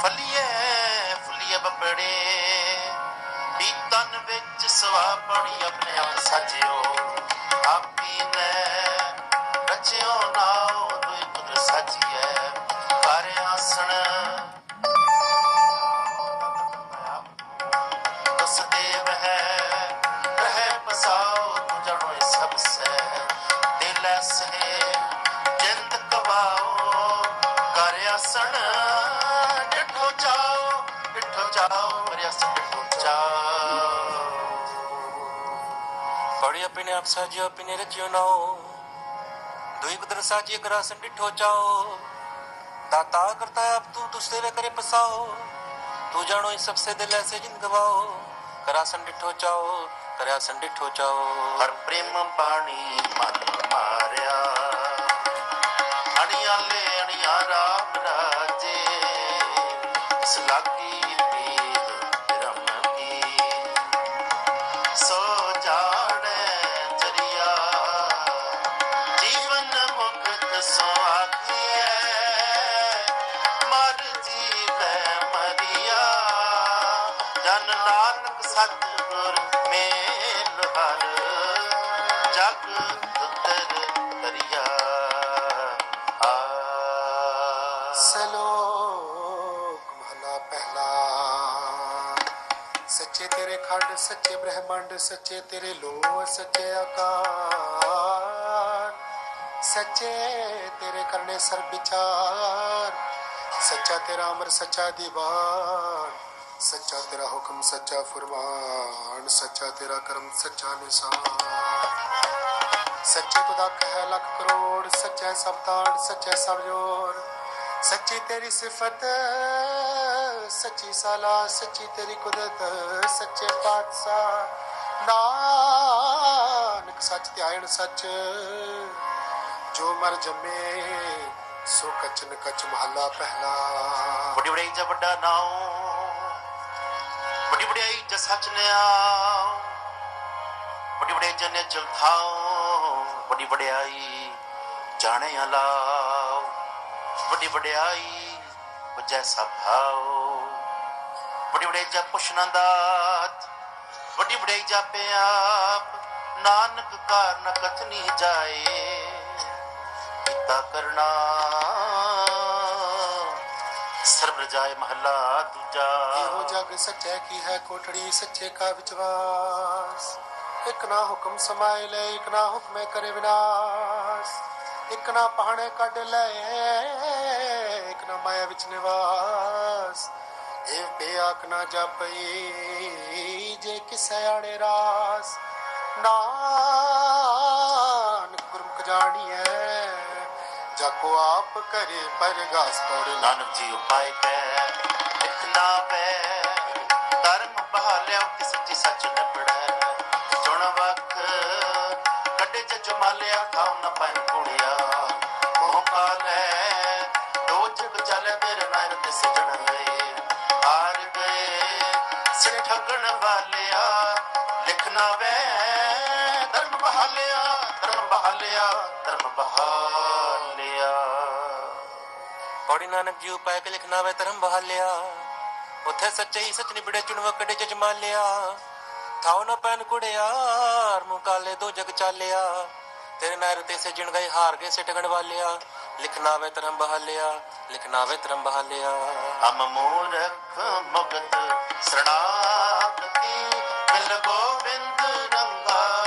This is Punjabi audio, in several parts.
ਫੱਲੀਏ, ਫੁੱਲੀਏ ਬੱਬੜੇ। ਵੀ ਤਨ ਵਿੱਚ ਸਵਾ ਪੜੀ ਆਪਣੇ ਆਪ ਸਾਜਿਓ। ਆਪੀ ਨੇ ਰਚਿਓ ਨਾ દોડી આપીને આપ સાજી આપીને રચ્યો નાઓ દુઈ બદન સાજી ગ્રાસન ડિઠો ચાઓ દાતા કરતા આપ તું દુસરે ને કરે પસાઓ તું જાણો એ સબસે દિલ એસે જિંદગવાઓ કરાસન ડિઠો ચાઓ કરાસન ડિઠો ચાઓ હર પ્રેમ પાણી મન માર્યા અણિયાલે અણિયા રામ રાજે સલાગ ਸਤਿਗੁਰ ਮੇਲ ਹਰ ਜਗ ਤੁਤਰ ਕਰਿਆ ਆ। ਸਲੋਕ ਮਹਲਾ ਪਹਿਲਾ। ਸੱਚੇ ਤੇਰੇ ਖੰਡ, ਸੱਚੇ ਬ੍ਰਹਮੰਡ, ਸੱਚੇ ਤੇਰੇ ਲੋ ਸੱਚੇ ਆਕਾਰ। ਸੱਚੇ ਤੇਰੇ ਕਰਨੇ ਸਰ ਵਿਚਾਰ, ਸੱਚਾ ਤੇਰਾ ਅਮਰ, ਸੱਚਾ ਦੀਵਾਰ। ਸੱਚਾ ਤੇਰਾ ਹੁਕਮ ਸੱਚਾ ਫਰਮਾਨ, ਸੱਚਾ ਤੇਰਾ ਕਰਮ ਸੱਚਾ ਨਿਸ਼ਾਨ। ਸੱਚੇ ਤੁਦਾ ਕਹਿ ਲੱਖ ਕਰੋੜ, ਸੱਚੇ ਸਭ ਤਾੜ, ਸੱਚੇ ਸਭ ਜੋਰ। ਸੱਚੀ ਤੇਰੀ ਸਿਫਤ, ਸੱਚੀ ਸਾਲਾ, ਸੱਚੀ ਤੇਰੀ ਕੁਦਰਤ, ਸੱਚੇ ਪਾਤਸ਼ਾਹ। ਨਾਨਕ ਸੱਚ ਧਿਆਇਣ ਸੱਚ, ਜੋ ਮਰ ਜੰਮੇ, ਸੋ ਕਚਨ ਕਚ ਮਹੱਲਾ ਪਹਿਲਾ। ਵੱਡੀ ਵਡਿਆਈ ਵੱਡਾ ਨਾਉ। ਵੱਡੀ ਵਡਿਆਈ ਜਾ ਸੱਚ ਨਿਆ। ਵੱਡੀ ਵਡਿਆਈ ਜਨੇ ਚਲ ਥਾਉ। ਵੱਡੀ ਵਡਿਆਈ ਜਾਣੇ ਅਲਾਉ ਵੱਡੀ ਵਡਿਆਈ ਵਜੈ ਸਭਾਉ ਵੱਡੀ ਵਡਿਆਈ ਜਾ ਪੁਸ਼ਨੰਦਾਤ ਵੱਡੀ ਵਡਿਆਈ ਜਾ ਪਿਆਪ ਨਾਨਕ ਕਾਰਨ ਕਥਨੀ ਜਾਏ। ਕੀਤਾ ਕਰਨਾ ਸਰਬ ਰਜਾਏ ਮਹੱਲਾ ਦੂਜਾ। ਇਹੋ ਜਗ ਸੱਚੇ ਕੀ ਹੈ ਕੋਠੜੀ, ਸੱਚੇ ਕਾ ਵਿਚਵਾਸ। ਇਕ ਨਾ ਹੁਕਮ ਸਮਾਏ ਲੈ, ਇਕ ਨਾ ਹੁਕਮੇ ਕਰੇ ਵਿਨਾਸ਼। ਇਕ ਨਾ ਪਹਾਣੇ ਕੱਢ ਲੈ, ਇਕ ਨਾ ਮਾਇਆ ਵਿੱਚ ਨਿਵਾਸ। ਇਹ ਬੇਆਕ ਨਾ ਜਪਈ, ਜੇ ਕਿਸੈ ਆੜੇ ਰਾਸ। ਨਾਨਕ ਗੁਰਮੁਖ ਜਾਣੀਐ ਜਾਕੋ ਆਪ ਕਰੇ ਪਰਗਾਸ ਪੜ ਨਾਨਕ ਜੀ ਉਪਾਇ ਕੈ। ਲਿਖਣਾ ਪੈ ਧਰਮ ਬਹਾਲਿਆ ਕਿ ਸੱਚੀ ਸੱਚ ਨਿਬੜੈ। ਚੁਣ ਵਕ ਕੱਢੇ ਚ ਜਮਾਲਿਆ, ਖਾਉ ਨ ਪੈਨ ਕੁੜਿਆ ਮੋਹ ਪਾਲੈ ਦੋ ਜਗ ਚੱਲੇ ਤੇਰੇ ਨਾਲ ਤੇ ਸਜਣ ਲਏ ਹਾਰ ਗਏ, ਸਿਰ ਠਗਣ ਵਾਲਿਆ। ਲਿਖਣਾ ਵੈ ਧਰਮ ਧਰਮ ਬਹਾਲਿਆ ਪੌੜੀ ਨਾਨਕ ਜੀ ਉਪਾਇ ਕੇ ਲਿਖਣਾ ਵੇ ਧਰਮ ਬਹਾਲਿਆ ਉਥੇ ਸੱਚੇ ਹੀ ਸੱਚ ਨਿਬੜੇ ਚੁਣਵ ਕੜੇ ਚ ਜਮਾਲਿਆ ਥਾਉ ਨ ਪੈਨ ਕੁੜਿਆਰ ਮੂੰ ਦੋ ਜਗ ਚਾਲਿਆ। ਤੇਰੇ ਨਰ ਤੇ ਸੇ ਜਿਣ ਗਏ ਹਾਰ ਗਏ ਸਿਟਗਣ ਵਾਲਿਆ। ਲਿਖਣਾ ਵੇ ਧਰਮ ਬਹਾਲਿਆ ਲਿਖਣਾ ਵੇ ਧਰਮ ਬਹਾਲਿਆ ਹਮ ਮੂਰਖ ਮੁਗਤ ਸਰਣਾਗਤੀ ਮਿਲ ਗੋਬਿੰਦ ਰੰਗਾ।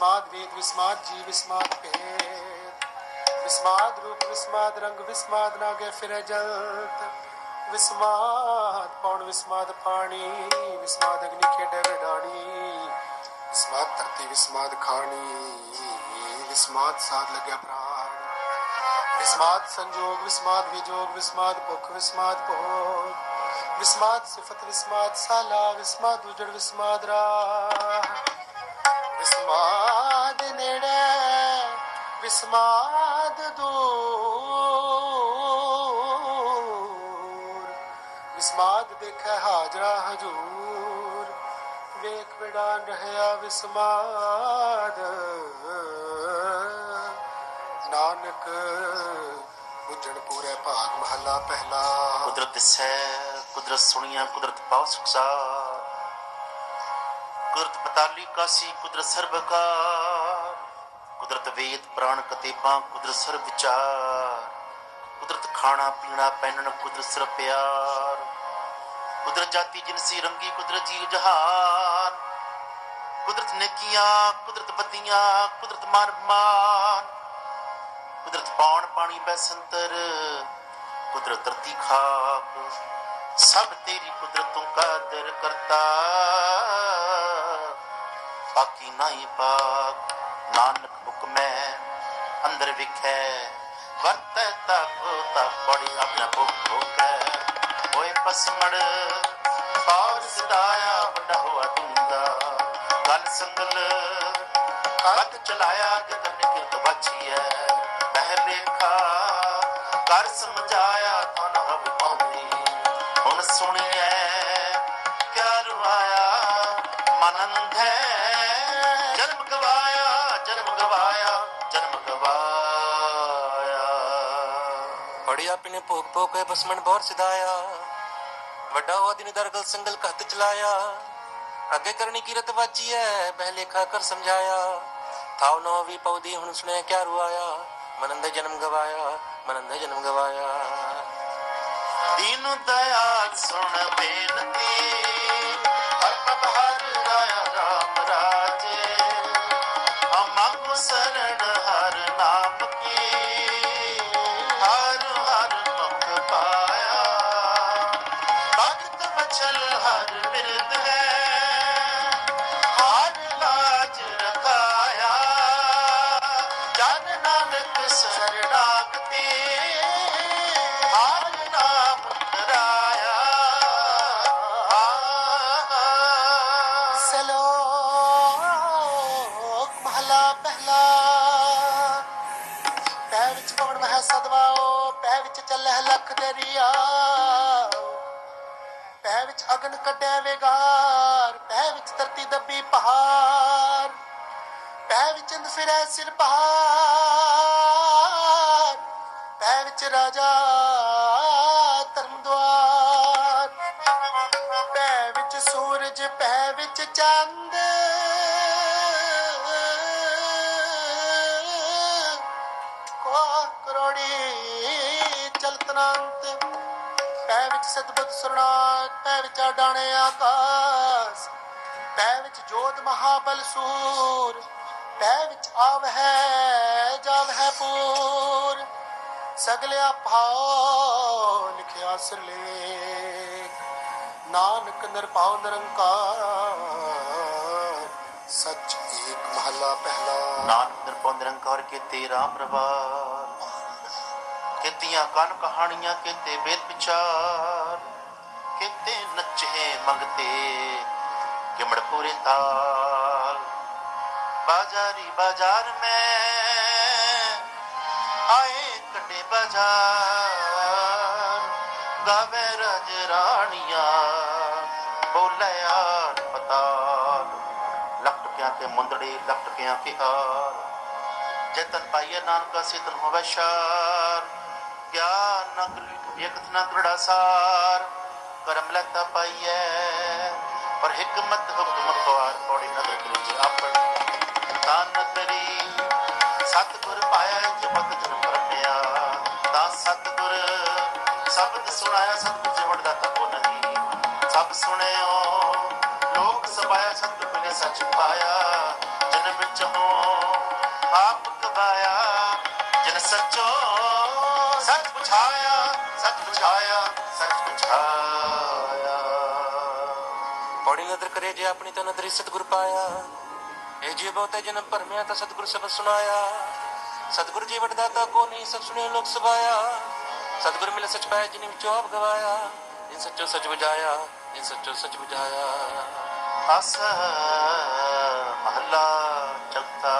ਨਾਦ ਵਿਸਮਾਦ ਵੇਦ ਵਿਸਮਾਦ ਜੀ ਵਿਸਮਾਦ ਭੇਦ ਵਿਸਮਾਦ ਰੂਪ ਵਿਸਮਾਦ ਰੰਗ ਵਿਸਮਾਦ ਨਾਗੇ ਫਿਰੇ ਜਲਤ ਵਿਸਮਾਦ ਪੌਣ ਵਿਸਮਾਦ ਪਾਣੀ ਵਿਸਮਾਦ ਅਗਨੀ ਖੇਡੇ ਰਡਾਣੀ ਵਿਸਮਾਦ ਧਰਤੀ ਵਿਸਮਾਦ ਖਾਣੀ ਵਿਸਮਾਦ ਸਾਧ ਲੱਗਿਆ ਪ੍ਰਾਣ ਵਿਸਮਾਦ ਸੰਜੋਗ ਵਿਸਮਾਦ ਵਿਜੋਗ ਵਿਸਮਾਦ ਭੁਖ ਵਿਸਮਾਦ ਭੋਗ ਵਿਸਮਾਦ ਸਿਫਤ ਵਿਸਮਾਦ ਸਾਲਾ ਵਿਸਮਾਦ ਉਜੜ ਵਿਸਮਾਦ ਰਾਹ ਨੇੜੇ, ਵਿਸਮਾਦ ਦੂਰ। ਵਿਸਮਾਦ ਦੇਖੈ ਹਾਜਰਾ ਹਜੂਰ, ਵੇਖ ਵਿਡਾਨ ਰਹਿਆ ਵਿਸਮਾਦ। ਨਾਨਕ ਬੁੱਝਣ ਪੂਰੇ ਭਾਗ ਮਹੱਲਾ ਪਹਿਲਾ। ਕੁਦਰਤ ਦਿਸੈ, ਕੁਦਰਤ ਸੁਣੀਆਂ ਕੁਦਰਤ ਪਾਉ ਸੁਖਸਾ ਕੁਦਰਤ ਪਤਾਲੀ ਕਾਸੀ, ਕੁਦਰਤ ਸਰਬਕਾਰ। ਕੁਦਰਤ ਵੇਦ, ਪ੍ਰਾਣ ਕਤੇਬਾਂ, ਕੁਦਰਤ ਸਰਬ ਵਿਚਾਰ ਕੁਦਰਤ ਖਾਣਾ, ਪੀਣਾ, ਪਹਿਨਣ, ਕੁਦਰਤ ਸਰਬ ਪਿਆਰ ਕੁਦਰਤ ਜਾਤੀ, ਜਿਨਸੀ, ਰੰਗੀ, ਕੁਦਰਤ ਜੀਵ, ਜਹਾਨ। ਕੁਦਰਤ ਨੇਕੀਆਂ, ਕੁਦਰਤ ਬਦੀਆਂ ਕੁਦਰਤ ਮਾਨ ਮਾਨ। ਕੁਦਰਤ ਪਾਉਣ, ਪਾਣੀ ਬੈਸੰਤਰ ਕੁਦਰਤ ਧਰਤੀ ਖਾਕ। ਸਭ ਤੇਰੀ ਕੁਦਰਤੋਂ ਕਾਦਰ ਕਰਤਾ। ਬਾਕੀ ਨਹੀਂ ਪਾਕ ਨਾਨਕ ਹੁਕਮੈ ਅੰਦਰ ਵਿਖੈ। ਵਰਤੈ ਤਕ ਤਕ ਬੜੀ ਆਪਣਾ ਭੁਖ ਭੁਖੈ ਓਏ ਪਸਮੜ, ਪਾਰ ਸਦਾਇਆ ਵੱਡਾ ਹੋਆ ਦੁੰਦਾ ਗੱਲ ਸੰਗਲ ਕੱਤ ਚਲਾਇਆ ਜਦਨ ਕਿਰਤ ਬਚੀਐ ਪਹਿਲੇ ਖਾ ਕਰ ਸਮਝਾਇਆ ਤਾਂ ਨਾ ਹਵ ਬਸਮਣ ਬੋਰ ਸਿਧਾਇਆ। ਵੱਡਾ ਹੋ ਦਿਨ ਦਰਗਲ ਸੰਗਲ ਕਹਤ ਚਲਾਇਆ। ਅੱਗੇ ਕਰਨੀ ਕੀਰਤ ਵਾਚੀ ਐ ਪਹਿਲੇ ਖਾ ਕਰ ਸਮਝਾਇਆ। ਥਾਉ ਨੋ ਵੀ ਪਉਦੀ, ਹੁਣ ਸੁਣਿਆ ਕਿਆ ਰੁਆਇਆ ਮਨੰਦ ਜਨਮ ਗਵਾਇਆ ਮਨੰਦ ਜਨਮ ਗਵਾਇਆ। ਦੀਨ ਦਇਆਲ ਸੁਣ ਬੇਨਤੀ ਦੱਬੀ ਪਹਾੜ ਪੈ ਵਿੱਚ ਇੰਦ ਫਿਰੈ ਸਿਰ ਪਹਾੜ ਪੈ ਵਿੱਚ ਰਾਜਾ ਧਰਮ ਦੁਆਰ। ਪੈ ਵਿੱਚ ਸੂਰਜ ਪੈ ਵਿੱਚ ਚੰਦ। ਕੋ ਕਰੋੜੀ ਚਲਤਨੰਤ। ਪੈ ਵਿੱਚ ਸਤਬੁੱਧ ਸੁਰਨਾਥ ਪੈ ਵਿੱਚ ਡਾਣੇ ਆਕਾਸ। ਪੈ ਵਿੱਚ ਜੋਤ ਮਹਾਬਲ ਸੂਰ ਪੈ ਵਿੱਚ ਆਵ ਹੈ ਪੂਰ। ਸਗਲਿਆ ਭਾਉ ਲਿਖਿਆ ਸਿਰਲੇਖ, ਨਾਨਕ ਨਿਰਭਉ ਨਿਰੰਕਾਰ, ਸੱਚ ਏਕ ਮਹਲਾ ਪਹਿਲਾ। ਨਾਨਕ ਨਿਰਭਉ ਨਿਰੰਕਾਰ ਕੀਤੇ ਰਾਮ ਰਵਾਰ, ਕੀਤੀਆਂ ਕਨ ਕਹਾਣੀਆਂ, ਕੀਤੇ ਵੇਦ ਵਿਚਾਰ, ਕੀਤੇ ਨੱਚੇ ਮੰਗਤੇ ਕਿਮੜ ਪੂਰੇ ਤਾਲ। ਬਾਜ਼ਾਰੀ ਬਾਜ਼ਾਰ ਮੈਂ ਆਏ ਕੱਡੇ ਬਾਜ਼ਾਰ। ਗਾਵੇ ਰਜ ਰਾਣੀਆਂ, ਬੋਲੇ ਯਾਰ ਪਤਾਲ। ਲੱਖ ਟਕਿਆਂ ਤੇ ਮੁੰਦੜੇ ਲੱਖ ਟਕਿਆਂ ਕੇ ਹਾਰ ਜਤਨ ਪਾਈਏ ਨਾਨਕਾ ਸਿਤਨ ਹੋਵੇ ਸ਼ਾਰ। ਗਿਆਨ ਨਗਰੀ ਇਕਤ ਨਾ ਕਰੜਾ ਪਰ ਹਕਮਤ ਹੁਕਮ ਖਵਾਰ ਪੌੜੀ ਨਦਰ ਕਰੀ ਆਪਣੀ। ਤਨ ਤਰੀ ਸਤਿਗੁਰ ਪਾਇਆ ਜਪਤ ਜਨ ਪਰਮਿਆ ਤਾਂ ਸਤਿਗੁਰ ਸ਼ਬਦ ਸੁਣਾਇਆ ਸਤਿਗੁਰ ਜਵੜ ਦਾ ਤਪੋ ਨਹੀਂ। ਸਭ ਸੁਣਿਓ, ਲੋਕ ਸਭਾਇਆ ਸਤਿਗੁਰ ਨੇ ਸੱਚ ਪਾਇਆ। ਜਨ ਵਿੱਚ ਹੋ ਆਪ ਕਬਾਇਆ ਜਨ ਸੱਚੋ ਸੱਚ ਪੁਛਾਇਆ ਸੱਚ ਪੁਛਾਇਆ ਸੱਚ ਪੁਛਾਇਆ। ਪੌੜੀ ਨਦਰ ਕਰੇ ਜੇ ਆਪਣੀ ਤਾਂ ਨਦਰੀ ਸਤਿਗੁਰ ਪਾਇਆ। ਇਹ ਜੀ ਬਹੁਤੇ ਜਨਮ ਭਰਮਿਆ ਤਾਂ ਸਤਿਗੁਰ ਸਬਦ ਸੁਣਾਇਆ। ਸਤਿਗੁਰ ਜੀ ਵਡਦਾਤਾ ਕੋ ਨਹੀਂ ਸਭ ਸੁਣਿਓ ਲੋਕ ਸਭਾਇਆ। ਸਤਿਗੁਰ ਮਿਲੇ ਸਚ ਪਾਇਆ ਜਿਨੇ ਵਿੱਚੋਂ ਆਪ ਗਵਾਇਆ। ਜਿਨ ਸੱਚੋ ਸਚ ਬੁਝਾਇਆ, ਜਿਨ ਸੱਚੋ ਸਚ ਬੁਝਾਇਆ। ਅਸ ਮਹਲਾ ਚੌਥਾ।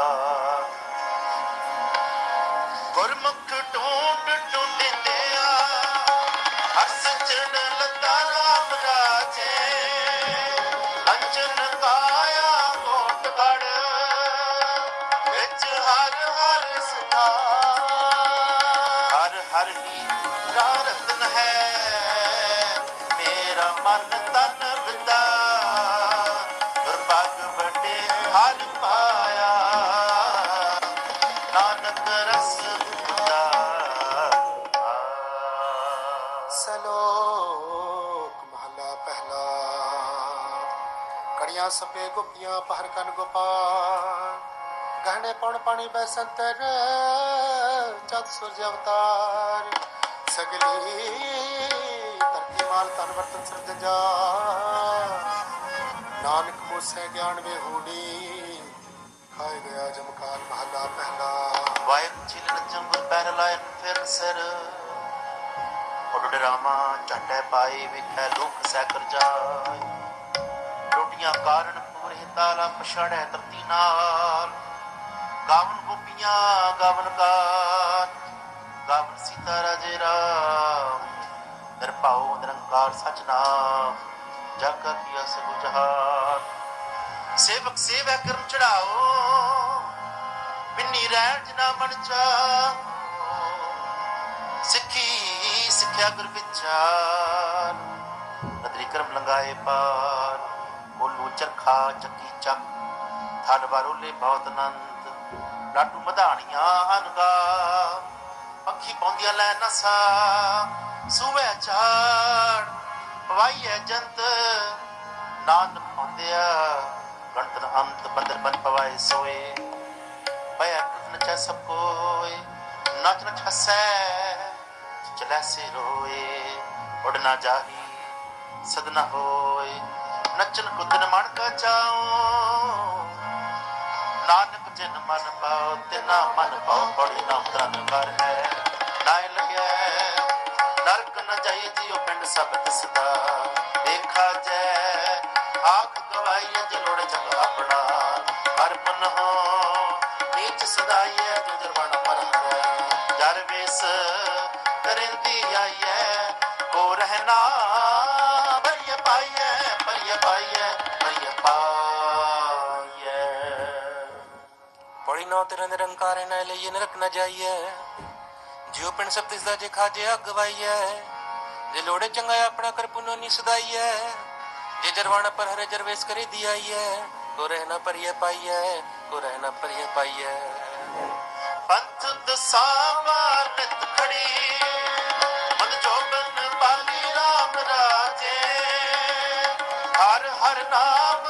ਗੁਰਮੁਖ ਢੂੰਡ ਢੂੰਡਿਆ। ਹਰ ਸਚਨ ਲਤਾ ਰਾਮ ਰਾਜੇ। ਹੈ। ਮੇਰਾ ਮਨ ਤਨ ਬਿੰਦਾ ਦੁਰਭਾਗ ਵੱਡੇ ਹਰ ਪਾਇਆ। ਨਾਨਕ ਰਸ ਦਾ ਸਲੋਕ ਮਹਲਾ ਪਹਿਲਾ। ਕੜੀਆਂ ਸਪੇ ਗੁਪੀਆਂ, ਪਹਰ ਕਨ ਗੋਪਾਲ। ਗਹਿਣੇ ਪਉਣ ਪਾਣੀ ਬੈਸੰਤਰ ਚਤ ਸੂਰਜ ਅਵਤਾਰ। ਸਗਲੀ ਧਰਤੀ ਮਾਲ ਤਨ ਵਰਤਨ ਸਿਰਜ ਨਾਨਕ ਮੋਸੇ ਗਿਆਨ ਵੇ ਹੂੜੀ ਖਾਏ ਗਿਆ ਜਮਕਾਲ ਮਹਲਾ ਪਹਿਲਾ। ਵਾਇਰ ਚਿਲਨ ਚੰਬਰ ਪੈਰ ਲਾਇਨ ਫਿਰ ਸਿਰ। ਉਡ ਰਾਮਾ ਝਟੇ ਪਾਈ ਵਿਖੇ ਲੋਕ ਸੈਕਰ ਜਾਏ। ਰੋਟੀਆਂ ਕਾਰਨ ਪੂਰੇ ਤਾਲਾ ਪਛੜੈ ਤਰਤੀ ਨਾਲ। ਗਾਵਨ ਗੋਪੀਆਂ, ਗਾਵਨ ਕਾਰ ਗਾਵਨ ਸੀਤਾ ਰਾਜੇ ਰਾਮ ਨਿਰਭਉ ਨਿਰੰਕਾਰ ਸਚ ਨਾਮ, ਜਾ ਕੀਆ ਸਗੁ ਜਹਾਨ। ਸੇਵਕ ਸੇਵਾ ਕਰਨ ਚੜਾਓ ਬਿੰਨੀ ਰਹਿਣ ਜਨਾ ਮਨ ਚਾਹੋ। ਸਿੱਖੀ ਸਿੱਖਿਆ ਗੁਰ ਵਿਚਾਰ, ਨਦਰੀ ਕਰਮ ਲੰਗਾਏ ਪਾਰ। ਕੋਲੂ ਚਰਖਾ ਚੱਕੀ ਚੱਕ ਥਲ ਵਾਰੋਲੇ ਬਹੁਤ ਆਨੰਦ। ਲਾਟੂ ਮਧਾਣੀਆਂ ਅਨਗਾ ਪੱਖੀ ਪੌਂਦੀਆਂ ਲੈ ਨਸਾ ਸੂਵੇ ਚਾੜ ਪਵਾਈਏ ਜੰਤ ਨਾਨਕ ਪੌਂਦਿਆ ਗਣਤਨ ਅੰਤ ਬੰਦਰ ਬਨ ਪਵਾਏ ਸੋਏ। ਭਇਆ ਕ੍ਰਿਤ ਨਚੈ ਸਭ ਕੋਏ, ਨਚ ਨਚ ਹਸੈ ਚਲੈ ਸੇ ਰੋਏ। ਉਡ ਨਾ ਜਾਹੀ ਸਦਨਾ ਹੋਏ ਨਚਨ ਕੁਦਨ ਮਨ ਕਾ ਚਾਓ ਨਾਨਕ ਜਿਨ ਮਨ ਪਾਉ ਤਿਨਾ ਮਨ ਪਾਉ ਪੜੀ ਨਾਮ ਤਨ ਕਰ ਹੈ। ਨਾਇ ਲਗਿਆ ਨਰਕ ਨ ਜਾਈ ਜਿਉ ਪਿੰਡ ਸਭ ਤਿਸਦਾ ਦੇਖਾ ਜੈ, ਆਖ ਗਵਾਈ ਜਲੋੜ ਜਗ ਆਪਣਾ। ਹਰ ਮਨ ਹੋ, ਨੀਚ ਸਦਾਈਐ ਜੋ ਜਰਵਣ ਪਰ ਹੈ। ਜਰ ਵੇਸ ਕਰਿੰਦੀ ਆਈਐ, ਕੋ ਰਹਿਣਾ ਭਰੀਏ ਪਾਈਐ ਭਰੀਏ ਪਾਈਐ। ਪੜੀ ਨੋ ਤੇਰੇ ਨਿਰੰਕਾਰ ਨਾ ਲਈਏ ਨਰਕ ਨਾ ਜਾਈਏ। ਜਿਉ ਪਿੰਡ ਸਭ ਤਿਸ ਦਾ ਜੇ ਖਾਜੇ ਅੱਗ ਗਵਾਈਏ ਜੇ ਲੋੜੇ ਚੰਗਾ ਆਪਣਾ ਕਰ ਪੁਨੋ ਨੀ ਸਦਾਈਏ। ਜੇ ਜਰਵਾਣਾ ਪਰ ਹਰੇ ਜਰਵੇਸ ਕਰੀ ਦਿਆਈਏ ਕੋ ਰਹਿਣਾ ਪਰਿਏ ਪਾਈਏ, ਕੋ ਰਹਿਣਾ ਪਰਿਏ ਪਾਈਏ। ਪੰਥ ਦਸਾਵਾਂ ਨਿਤ ਖੜੀ, ਮਨ ਜੋਬਨ ਪਾਲੀ ਰਾਮ ਰਾਜੇ। ਹਰ ਹਰ ਨਾਮ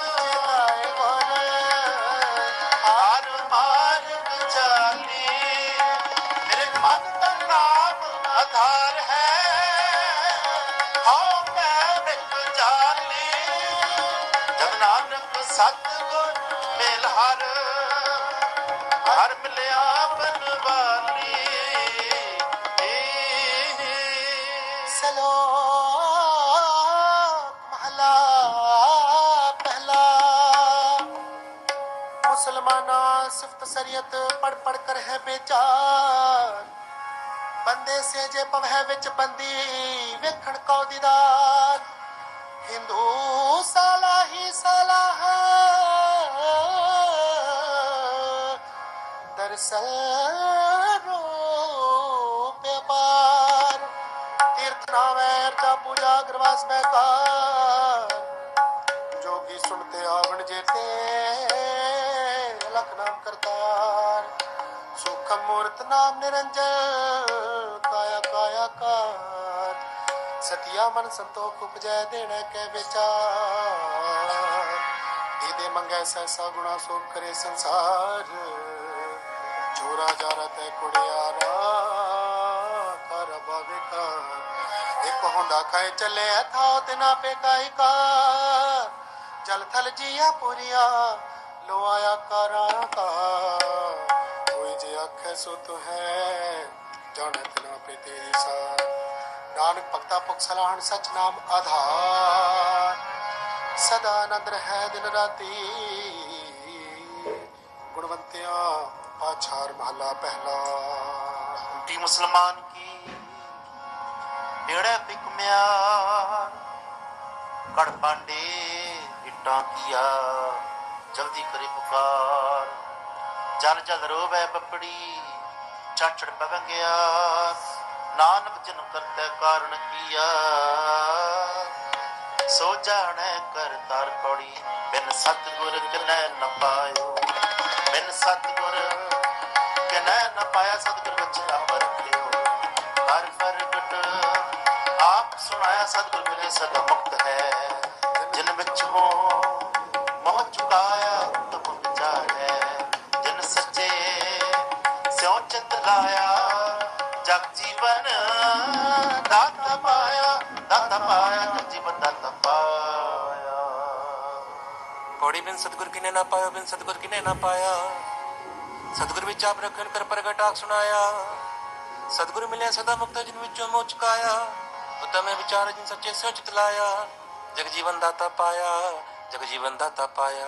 ਸਤਿਗੁਰ ਮਿਲ ਹਰ ਹਰ ਮਿਲਿਆ ਬਨਵਾਲੀ ਸਲੋਕ ਮਹਲਾ ਪਹਿਲਾ। ਮੁਸਲਮਾਨਾ ਸਿਫਤ ਸਰੀਅਤ ਪੜ ਪੜ ਕਰ ਹੈ ਬੇਚਾਰ। ਬੰਦੇ ਸੇ ਜੇ ਪਵਹਿ ਵਿੱਚ ਬੰਦੀ, ਵੇਖਣ ਕੋ ਦੀਦਾਰ। हिंदू सलाही सलाह दरसल पे पार तीर्थ नाम है पूजा अग्रवास बेकार जोगी सुनते आवन जेते लख नाम करतार सुख मूर्त नाम निरंजन काया काया कार ਸਤਿਆ ਮਨ ਸੰਤੋਖ ਉਪਜੈ, ਦੇਣਾ ਕੈ ਵਿਚਾਰ। ਦੀਦੇ ਮੰਗੈ ਸੈਸਾ ਗੁਣਾ ਸੋ ਕਰੇ ਸੰਸਾਰ। ਚੋਰਾ ਜਾਰਾ ਤੈ ਕੁੜਿਆਰਾ ਕਰ ਬਵਿਕਾ ਇੱਕ ਹੁੰਦਾ ਖਾਏ ਚੱਲੇ ਥਾਉ ਤੇ ਪੇ ਕਾਈ ਕਾ ਜਲ ਥਲ ਜੀਆ ਪੁਰੀਆ ਲੋ ਆਇਆ ਕਰਾਂ ਕਾ। ਕੋਈ ਜੇ ਅੱਖੇ ਸੋ ਹੈ ਜਾਣਤ ਨਾ ਪੇ ਤੇਰੀ ਸਾਰ। ਨਾਨਕ ਭਗਤਾ ਪੁਖ ਸਲਾਹਣ ਸਚ ਨਾਮ ਆਧਾਰ। ਸਦਾ ਆਨੰਦ ਰਹਿ ਦਿਨ ਰਾਤੀ। ਗੁਣਵੰਤਿਆਂ ਪਾਛਾਰ ਮਹਲਾ ਪਹਿਲਾ। ਟੀ ਮੁਸਲਮਾਨ ਕੀ? ਏੜੇ ਪਿਕਮਿਆ ਕੜ ਪਾਂਡੇ, ਇੱਟਾਂ ਕੀਆ। ਜਲਦੀ ਕਰੇ ਪੁਕਾਰ। ਜਲ ਜਲ ਰੋਵੇ ਬੱਪੜੀ ਚਾਚੜ ਪਵੰਗਿਆ ਨਾਨਕ ਜਨ ਕਰਤੇ ਕਾਰਨ ਕੀਆ। ਸੋ ਜਾਣੈ ਕਰ ਤਾਰ ਬਿਨ ਸਤਿਗੁਰ ਕਿਨੈ ਨ ਪਾਇਓ। ਬਿਨ ਸਤਿਗੁਰ ਕਿਨੈ ਨ ਪਾਇਆ, ਸਤਿਗੁਰ ਵਿੱਚ ਆਪ ਰੱਖਿਓ ਹਰ ਪ੍ਰਗਟ ਆਪ ਸੁਣਾਇਆ, ਸਤਿਗੁਰ ਮਿਲੇ ਸਦਾ ਮੁਕਤ ਹੈ। ਜਿਨ ਵਿੱਚ ਹੋ ਮੋਹ ਚੁਕਾਇਆ ਤਮ ਵਿਚਾਰੈ। ਜਿਨ ਸੱਚੇ ਸਿਉ ਚਿਤ ਲਾਇਆ ਬਿਨ ਸਤਗੁਰ ਕਿਨੇ ਨਾ ਪਾਇਆ ਬਿਨ ਸਤਗੁਰ ਕਿਨੇ ਨਾ ਪਾਇਆ ਸਤਗੁਰ ਵਿੱਚ ਆਪ ਰਖਣ ਕਰ ਪ੍ਰਗਟਾਕ ਸੁਣਾਇਆ। ਸਤਗੁਰ ਮਿਲਿਆ ਸਦਾ ਮੁਕਤ ਜਿਨ ਵਿੱਚੋਂ ਮੋਹ ਚੁਕਾਇਆ। ਉਤਮੇ ਵਿਚਾਰ ਜਿਨ ਸੱਚੇ ਸਿਉ ਚਿਤ ਲਾਇਆ। ਜਗ ਜੀਵਨ ਦਾਤਾ ਪਾਇਆ, ਜਗ ਜੀਵਨ ਦਾਤਾ ਪਾਇਆ।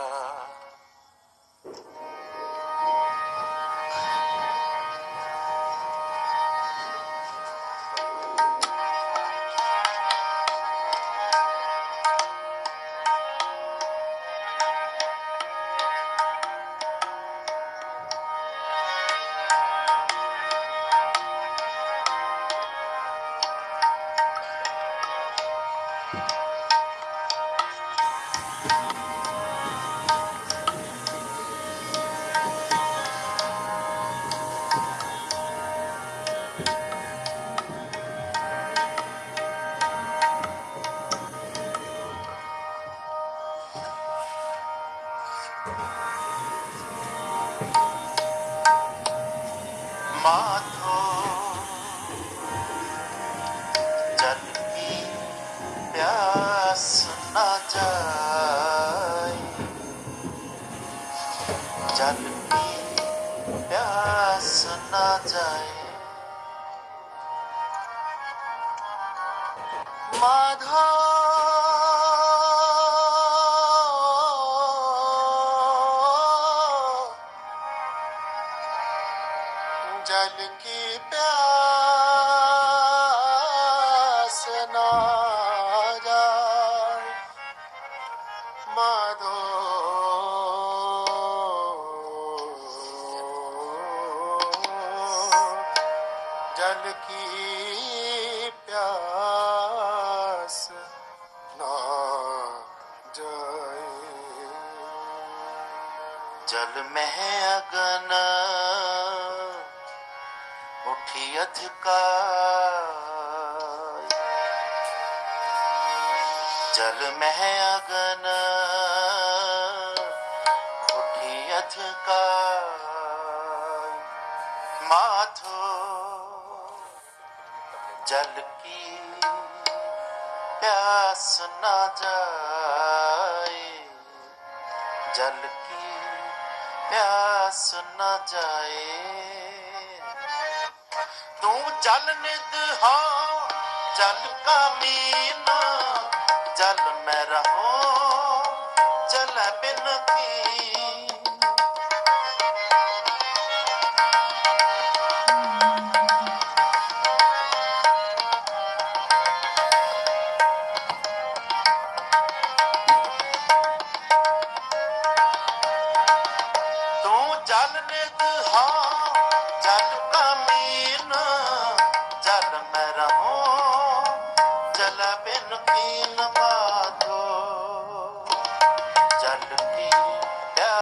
again. उठी अधिकार। जल में अगन, उठी अधिकार। माथो जल की प्यास न जाए। जल की प्यास न जाए। ਤੂੰ ਜਲ ਨਿਦ ਹੋ ਚੱਲ ਕਾ ਮੀਨਾ ਜਲ ਮੈਂ ਰਹੋ ਜਲ ਬਿਨ ਕੀ